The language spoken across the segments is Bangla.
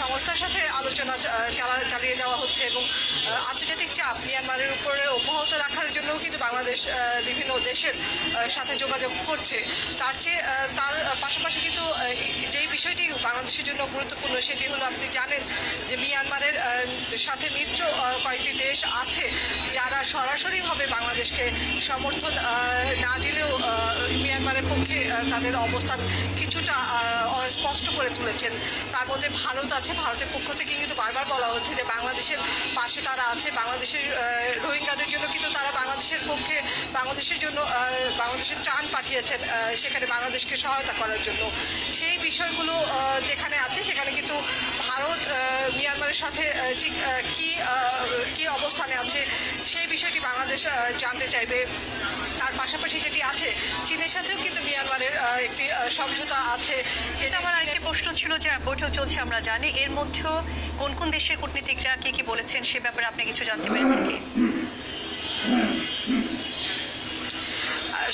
সংস্থার সাথে আলোচনা চালিয়ে যাওয়া হচ্ছে এবং আন্তর্জাতিক চাপ মিয়ানমারের উপরে অব্যাহত রাখার জন্যও কিন্তু বাংলাদেশ বিভিন্ন দেশের সাথে যোগাযোগ করছে। তার চেয়ে তার পাশাপাশি কিন্তু যেই বিষয়টি বাংলাদেশের জন্য গুরুত্বপূর্ণ সেটি হলো আপনি জানেন যে মিয়ানমারের সাথে মিত্র কয়েকটি দেশ আছে যারা সরাসরিভাবে বাংলাদেশকে সমর্থন না দিলেও মিয়ানমারের পক্ষে তাদের অবস্থান কিছুটা স্পষ্ট করে তুলেছেন। তার মধ্যে ভারত আছে, ভারতের পক্ষ থেকে কিন্তু বারবার বলা হচ্ছে যে বাংলাদেশের পাশে তারা আছে, বাংলাদেশের রোহিঙ্গাদের জন্য কিন্তু তারা বাংলাদেশের পক্ষে, বাংলাদেশের জন্য বাংলাদেশের ত্রাণ পাঠিয়েছেন সেখানে বাংলাদেশকে সহায়তা করার জন্য। সেই বিষয়গুলো যেখানে আছে, সেখানে কিন্তু ভারত মিয়ানমারের সাথে ঠিক কি কি অবস্থানে আছে, সেই বিষয়টি বাংলাদেশ জানতে চাইবে। তার পাশাপাশি যেটি আছে চীনের সাথেও কিন্তু মিয়ানমারের একটি সমঝোতা আছে। যেটা আমার আরেকটি প্রশ্ন ছিল যে বৈঠক চলছে আমরা জানি। এর মধ্যেও কোন কোন দেশের কূটনীতিকরা কি কি বলেছেন সে ব্যাপারে আপনি কিছু জানতে পেরেছেন কি?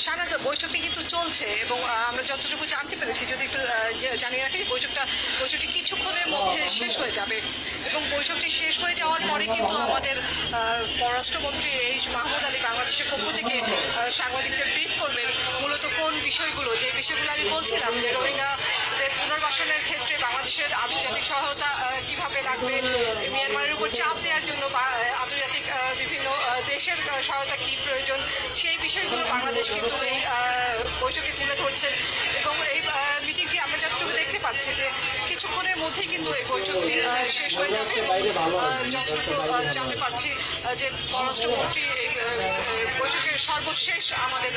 সানাজ বৈঠকটি কিন্তু চলছে এবং আমরা যতটুকু জানতে পেরেছি, যদি একটু জানিয়ে রাখি বৈঠকটা, বৈঠকটি কিছুক্ষণের মধ্যে শেষ হয়ে যাবে এবং বৈঠকটি শেষ হয়ে যাওয়ার পরে কিন্তু আমাদের পররাষ্ট্রমন্ত্রী এইচ মাহমুদ আলী বাংলাদেশের পক্ষ থেকে সাংবাদিকদের ব্রিফ করবেন মূলত কোন বিষয়গুলো। যে বিষয়গুলো আমি বলছিলাম যে রোহিঙ্গাদের পুনর্বাসনের ক্ষেত্রে বাংলাদেশের আন্তর্জাতিক সহায়তা কীভাবে লাগবে, মিয়ানমারের উপর চাপ দেওয়ার জন্য বা আন্তর্জাতিক বিভিন্ন আহ, সহায়তা কি প্রয়োজন? সেই বিষয়গুলো বাংলাদেশ কিন্তু এই বৈঠকে তুলে ধরছেন। এবং এই মিটিংটি আমরা যতটুকু দেখতে পাচ্ছি যে কিছুক্ষণের মধ্যেই কিন্তু এই বৈঠকটি শেষ হয়ে যাবে। যতটুকু জানতে পারছি যে পররাষ্ট্রমন্ত্রী এই বৈঠকের সর্বশেষ আমাদের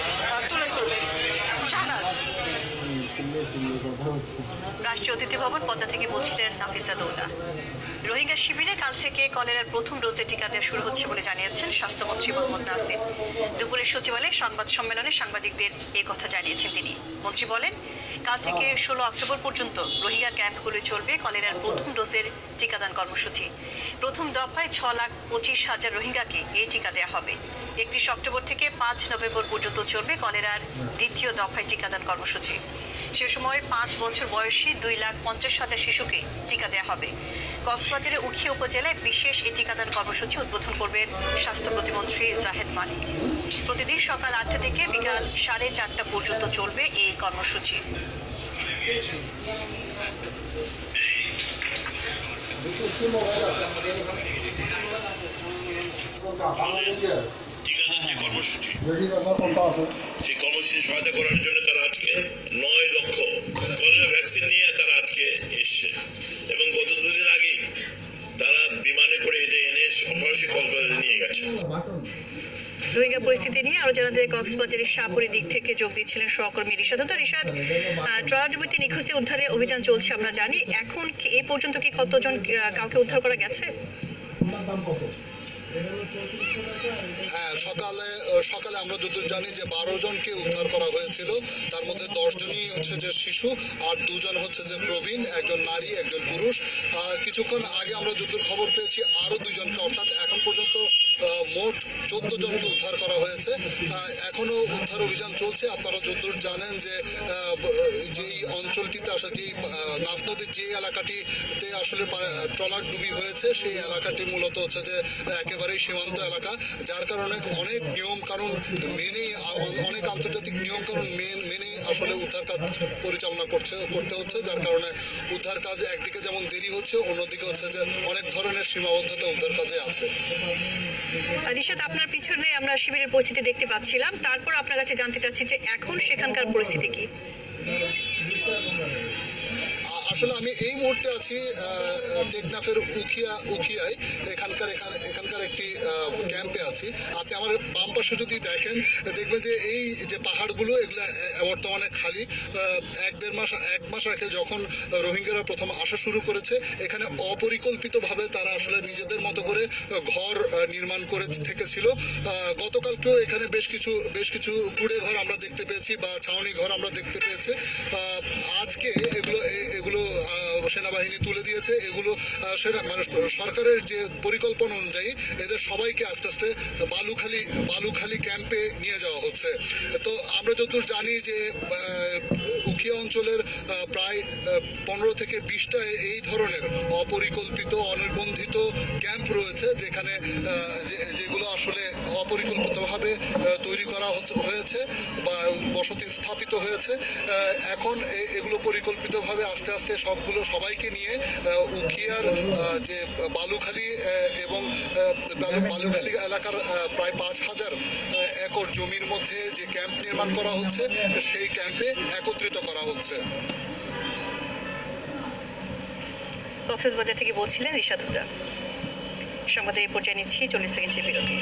তুলে ধরবেন। শাহনাজ। রাষ্ট্রীয় অতিথি ভবন পদ্মা থেকে বলছিলেন নাফিসা দৌলা। রোহিঙ্গা শিবিরে কাল থেকে কলেরার প্রথম ডোজে টিকা দেওয়া শুরু হচ্ছে বলে জানিয়েছেন স্বাস্থ্যমন্ত্রী মোহাম্মদ নাসিম দুপুরে সচিবালয়ে সংবাদ সম্মেলনে সাংবাদিকদের এ কথা জানিয়েছেন তিনি। মন্ত্রী বলেন কাল থেকে ষোলো অক্টোবর পর্যন্ত রোহিঙ্গা ক্যাম্পগুলো চলবে কলেরার প্রথম ডোজের টিকাদান কর্মসূচি। প্রথম দফায় ছ লাখ পঁচিশ হাজার রোহিঙ্গাকে এই টিকা দেওয়া হবে। একত্রিশ অক্টোবর থেকে পাঁচ নভেম্বর পর্যন্ত চলবে কলেরার দ্বিতীয় দফায় টিকাদান কর্মসূচি। সে সময় পাঁচ বছর বয়সী দুই লাখ পঞ্চাশ হাজার শিশুকে টিকা দেওয়া হবে। কক্সবাজারের উখিয়া উপজেলায় বিশেষ এই টিকাদান কর্মসূচি উদ্বোধন করবেন স্বাস্থ্য প্রতিমন্ত্রী জাহেদ মালিক। প্রতিদিন সকাল আটটা থেকে বিকাল সাড়ে চারটা পর্যন্ত চলবে এই কর্মসূচি। যে কর্মসূচি সেই সহায়তা করার জন্য তারা আজকে নয় লক্ষ কলেরা ভ্যাকসিন নিয়ে তারা রোহিঙ্গা পরিস্থিতি নিয়ে আরও জানাতে কক্সবাজারের শাহপুরের দিক থেকে যোগ দিচ্ছিলেন সহকর্মী রিশাদ। তো রিশাদ ট্রলাডুবিতে নিখোঁজদের উদ্ধারে অভিযান চলছে, আমরা জানি। এখন এ পর্যন্ত কি কতজন কাউকে উদ্ধার করা গেছে? হ্যাঁ সকালে সকালে আমরা যদি জানি যে বারো জনকে উদ্ধার করা হয়েছিল। তার মধ্যে দশ জনই হচ্ছে যে শিশু, আর দুজন হচ্ছে যে প্রবীণ, একজন নারী, একজন পুরুষ। কিছুক্ষণ আগে আমরা যদ্দূর খবর পেয়েছি আরও দুজনকে অর্থাৎ এখন পর্যন্ত আহ, মোট জনকে উদ্ধার করা হয়েছে। এখনও উদ্ধার অভিযান চলছে। আপনারা যদ্দূর জানেন যে যেই অঞ্চলটিতে আসলে যেই নাফ নদীর যে এলাকাটিতে আসলে ট্রলার ডুবি হয়েছে, সেই এলাকাটি মূলত হচ্ছে যে, একেবারেই সীমান্ত এলাকা। যার কারণে অনেক নিয়ম কানুন মেনে অনেক আন্তর্জাতিক নিয়ম কানুন মেনে আসলে উদ্ধার কাজ পরিচালনা করছে, করতে হচ্ছে। যার কারণে উদ্ধার কাজ একদিকে যেমন দেরি হচ্ছে, অন্যদিকে হচ্ছে যে অনেক ধরনের সীমাবদ্ধতা উদ্ধার কাজে আছে। রিশাদ, আপনার পিছনে আমরা শিবিরের পরিস্থিতি দেখতে পাচ্ছিলাম। তারপর আপনার কাছে জানতে চাচ্ছি যে এখন সেখানকার পরিস্থিতি কি? আসলে আমি এই মুহূর্তে আছি টেকনাফের উখিয়া, উখিয়ায়। এখানকার, এখানে, এখানকার একটি ক্যাম্পে আছি। আপনি আমার বাম পাশে যদি দেখেন, দেখবেন যে এই যে পাহাড়গুলো, এগুলো বর্তমানে খালি এক দেড় মাস, এক মাস আগে যখন রোহিঙ্গারা প্রথম আসা শুরু করেছে, এখানে অপরিকল্পিতভাবে তারা আসলে নিজেদের মতো করে ঘর নির্মাণ করে থেকেছিল। গতকালকেও এখানে বেশ কিছু বেশ কিছু কুড়ে ঘর আমরা দেখতে পেয়েছি বা ছাউনি ঘর আমরা দেখতে পেয়েছি। আজকে এগুলো এগুলো আহ, সেনাবাহিনী তুলে দিয়েছে এগুলো সেনা মানে সরকারের যে পরিকল্পনা অনুযায়ী এদের সবাইকে আস্তে আস্তে বালুখালী বালুখালী ক্যাম্পে নিয়ে যাওয়া হচ্ছে। তো আমরা যতদূর জানি যে উখিয়া অঞ্চলের প্রায় পনেরো থেকে বিশটা এই ধরনের অপরিকল্পিত অনির্বন্ধিত ক্যাম্প রয়েছে যেখানে যেগুলো আসলে অপরিকল্পিতভাবে তৈরি করা হয়েছে। বসতি স্থাপিত হয়েছে। এখন এগুলো পরিকল্পিতভাবে আস্তে আস্তে সবগুলো সবাইকে নিয়ে আহ, উখিয়ার যে বালুখালী আহ, এবং বালুখালী এলাকার প্রায় পাঁচ হাজার একর জমির মধ্যে যে ক্যাম্প নির্মাণ করা হচ্ছে সেই ক্যাম্পে একত্রিত করা হচ্ছে। কক্সবাজার থেকে বলছিলেন রিশাদ হুদা সংবাদের এই পর্যায়ে নিচ্ছি চল্লিশ সেকেন্ডের বিরতি।